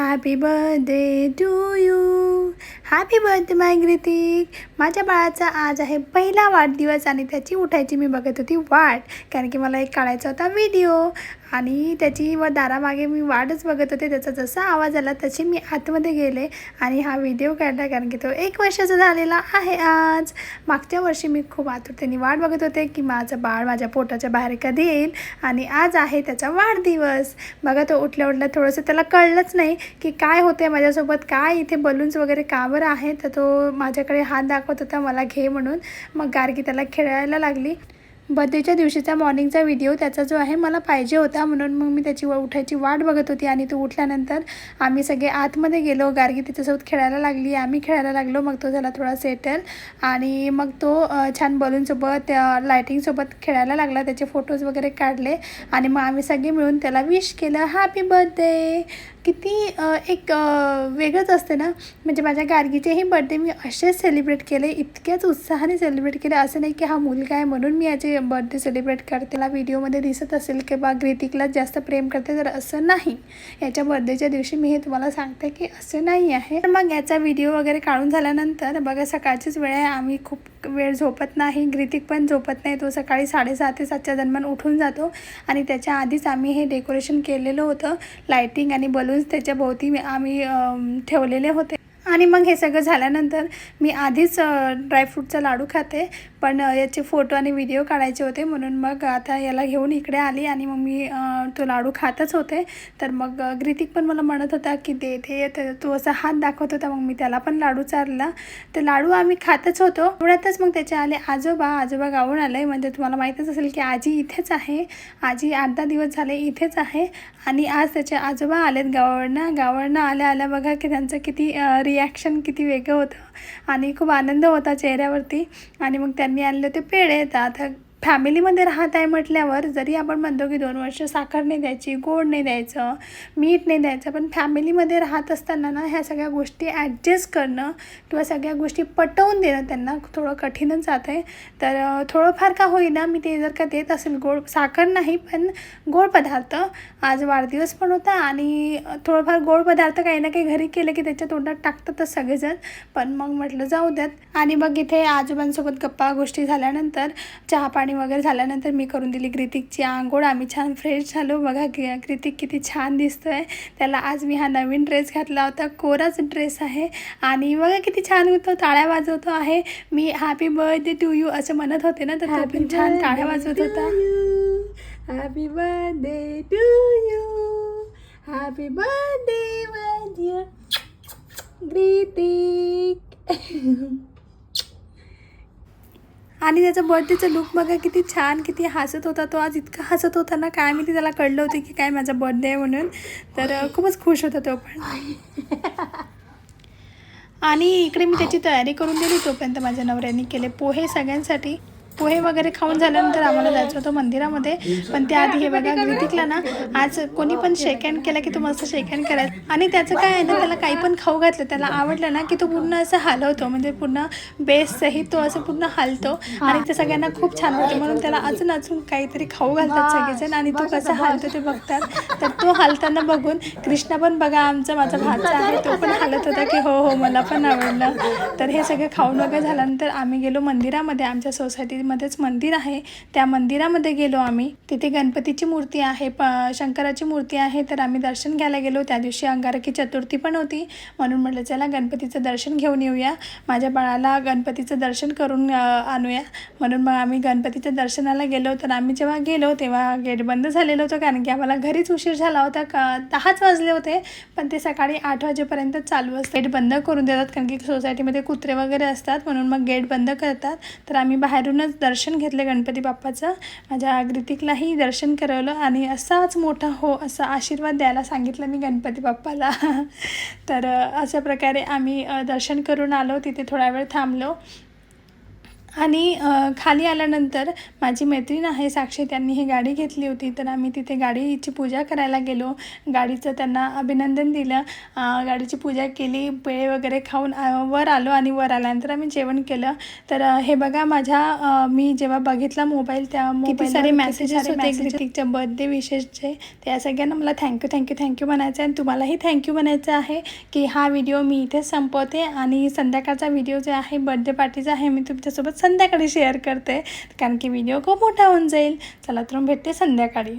Happy birthday to you happy birthday my Gritik माझ्या बाळाचा आज आहे पहिला वाढदिवस आणि त्याची उठायची मी बघत होती वाट. कारण की मला एक काढायचा होता व्हिडिओ आणि त्याची व दारामागे मी वाटच बघत होते. त्याचा जसा आवाज आला तशी मी आतमध्ये गेले आणि हा व्हिडिओ काढला कारण की तो एक वर्षाचा झालेला आहे आज. मागच्या वर्षी मी खूप आतुरतेने वाट बघत होते की माझं बाळ माझ्या पोटाच्या बाहेर कधी येईल आणि आज आहे त्याचा वाढदिवस. बघा तो उठल्या उठल्या थोडंसं त्याला कळलंच नाही की काय होते माझ्यासोबत काय इथे बलून्स वगैरे का बरं आहे तर तो माझ्याकडे हात दाखवत होता मला घे म्हणून. मग गार्गी त्याला खेळायला लागली. बर्थडेच्या दिवशीचा मॉर्निंगचा व्हिडिओ त्याचा जो आहे मला पाहिजे होता. म्हणून मग मी त्याची व उठायची वाट बघत होती आणि तो उठल्यानंतर आम्ही सगळे आतमध्ये गेलो. गार्गी तिच्यासोबत खेळायला लागली. आम्ही खेळायला लागलो. मग तो झाला थोडा सेटल आणि मग तो छान बलूनसोबत लायटिंगसोबत खेळायला लागला. त्याचे फोटोज वगैरे काढले. आणि मग आम्ही सगळे मिळून त्याला विश केलं हॅपी बर्थडे किती एक वेगळंच असते ना. म्हणजे माझ्या गार्गीचेही बड्डे मी असेच सेलिब्रेट केले इतक्याच उत्साहाने सेलिब्रेट केले. असं नाही की हा मुलगा आहे म्हणून मी याचे बर्थडे सेलिब्रेट करते. त्याला व्हिडिओमध्ये दिसत असेल की बा ग्रितिकलाच जास्त प्रेम करते तर असं नाही. याच्या बर्थडेच्या दिवशी मी हे तुम्हाला सांगते की असं नाही आहे. तर मग याचा व्हिडिओ वगैरे काढून झाल्यानंतर बघा सकाळचीच वेळ आहे. आम्ही खूप वेळ झोपत नाही. ग्रितिक पण झोपत नाही. तो सकाळी साडेसहा ते सातच्या दरम्यान उठून जातो. आणि त्याच्या आधीच आम्ही हे डेकोरेशन केलेलं होतं. लायटिंग आणि बलून बलून्स त्याच्या भोवती आम्ही ठेवलेले होते. आणि मग हे सगळं झाल्यानंतर मी आधीच ड्रायफ्रूटचा लाडू खाते. पण याचे फोटो आणि व्हिडिओ काढायचे होते. म्हणून मग आता याला घेऊन इकडे आली आणि मग मी तो लाडू खातच होते. तर मग ग्रितिक पण मला म्हणत होता की दे दे. तर तो असा हात दाखवत होता. मग मी त्याला पण लाडू चारला. तर लाडू आम्ही खातच होतो. एवढ्यातच मग त्याचे आले आजोबा. आजोबा गावून आले. म्हणजे तुम्हाला माहीतच असेल की आजी इथेच आहे. आजी आठ दहा दिवस झाले इथेच आहे. आणि आज त्याचे आजोबा आलेत गावावरनं. गावावरनं आल्या आल्या बघा की त्यांचं किती रिॲक्शन किती वेगळं होतं. आणि खूप आनंद होता चेहऱ्यावरती. आणि मग त्या त्यांनी आणले होते पेढे तर आता फॅमिलीमध्ये राहत आहे म्हटल्यावर जरी आपण म्हणतो की दोन वर्ष साखर नाही द्यायची गोड नाही द्यायचं मीठ नाही द्यायचं पण फॅमिलीमध्ये राहत असताना ना ह्या सगळ्या गोष्टी ॲडजस्ट करणं किंवा सगळ्या गोष्टी पटवून देणं त्यांना थोडं कठीणच जात आहे तर थोडंफार का होईना मी ते जर का देत असेल गोड साखर नाही पण गोड पदार्थ. आज वाढदिवस पण होता आणि थोडंफार गोड पदार्थ काही ना काही घरी केले की त्याच्या तोंडात टाकतातच सगळेजण. पण मग म्हटलं जाऊ द्यात. आणि मग इथे आजोबांसोबत गप्पा गोष्टी झाल्यानंतर चहा पाणी वगैरे झाल्यानंतर मी करून दिली ग्रितिकची आंघोळ. आम्ही छान फ्रेश झालो. बघा ग्रि- ग्रितिक किती छान दिसतोय. त्याला आज मी हा नवीन ड्रेस घातला होता. कोराच ड्रेस आहे. आणि बघा किती छान होतो टाळ्या वाजवतो आहे. मी हॅपी बर्थडे टू यू असं म्हणत होते ना तर तो पण छान टाळ्या वाजवत होता. Happy birthday to you happy birthday Gritik आणि त्याचा बर्थडेचा लुक बघा किती छान किती हसत होता तो. आज इतका हसत होता ना काय मी त्याला कळलं होतं की काय माझा बर्थडे आहे म्हणून. तर खूपच खुश होता तो पण. आणि इकडे मी त्याची तयारी करून दिली तोपर्यंत माझ्या नवऱ्याने केले पोहे सगळ्यांसाठी. पोहे वगैरे खाऊन झाल्यानंतर आम्हाला जायचं होतं मंदिरामध्ये. पण त्याआधी हे बघा ग्रितिकला ना आज कोणी पण शेक हँड केला की तो मस्त शेक हँड करायचा. आणि त्याचं काय आहे ना त्याला काही पण खाऊ घातलं त्याला आवडलं ना की तो पूर्ण असं हलवतो म्हणजे पूर्ण बेस तो असं पूर्ण हलतो. आणि ते सगळ्यांना खूप छान वाटतं म्हणून त्याला अजून अजून काहीतरी खाऊ घालतात सगळेजण आणि तो कसा हलतो ते बघतात. तर तो हलताना बघून कृष्णा पण बघा आमचा माझा भाचा आहे तो पण हलत होता की हो हो मला पण आवडलं. तर हे सगळं खाऊन वगैरे झाल्यानंतर आम्ही गेलो मंदिरामध्ये आमच्या सोसायटीमध्येच मंदिर आहे. त्या मंदिरामध्ये गेलो आम्ही. तिथे गणपतीची मूर्ती आहे प शंकराची मूर्ती आहे. तर आम्ही दर्शन घ्यायला गेलो. त्या दिवशी अंगारकी चतुर्थी पण होती. म्हणून म्हटलं चला गणपतीचं दर्शन घेऊन येऊया. माझ्या बाळाला गणपतीचं दर्शन करून आणूया. म्हणून मग आम्ही गणपतीच्या दर्शनाला गेलो. तर आम्ही जेव्हा गेलो तेव्हा गेट बंद झालेलं होतं. कारण की आम्हाला घरीच उशीर झाला होता. का दहाच वाजले होते. पण ते सकाळी आठ वाजेपर्यंत चालू असते. गेट बंद करून देतात. कारण की सोसायटीमध्ये कुत्रे वगैरे असतात. म्हणून मग गेट बंद करतात. तर आम्ही बाहेरूनच दर्शन घेतलं गणपती बाप्पाचं. माझ्या ग्रितिकलाही दर्शन करवलं आणि असाच मोठा हो असा आशीर्वाद द्यायला सांगितलं मी गणपती बाप्पाला. तर अशा प्रकारे आम्ही दर्शन करून आलो. तिथे थोडा वेळ थांबलो. आणि खाली आल्यानंतर माझी मैत्रीण आहे साक्षी त्यांनी ही गाडी घेतली होती. तर आम्ही तिथे गाडीची पूजा करायला गेलो. गाडीचं त्यांना अभिनंदन दिलं. गाडीची पूजा केली. पेळे वगैरे खाऊन वर आलो आणि वर आल्यानंतर आम्ही जेवण केलं. तर हे बघा माझ्या मी जेव्हा बघितला मोबाईल त्या किती सारे मेसेजेस होते कृतिकच्या बर्थडे विशेषचे त्या सगळ्यांना मला थँक्यू थँक्यू थँक्यू म्हणायचं आहे. आणि तुम्हालाही थँक्यू म्हणायचं आहे की हा व्हिडिओ मी इथे संपवते. आणि संध्याकाळचा व्हिडिओ जो आहे बर्थडे पार्टीचा आहे मी तुमच्यासोबत संध्याकाळी शेअर करते. कारण की व्हिडिओ खूप मोठा होऊन जाईल. चला तर मग भेटते संध्याकाळी.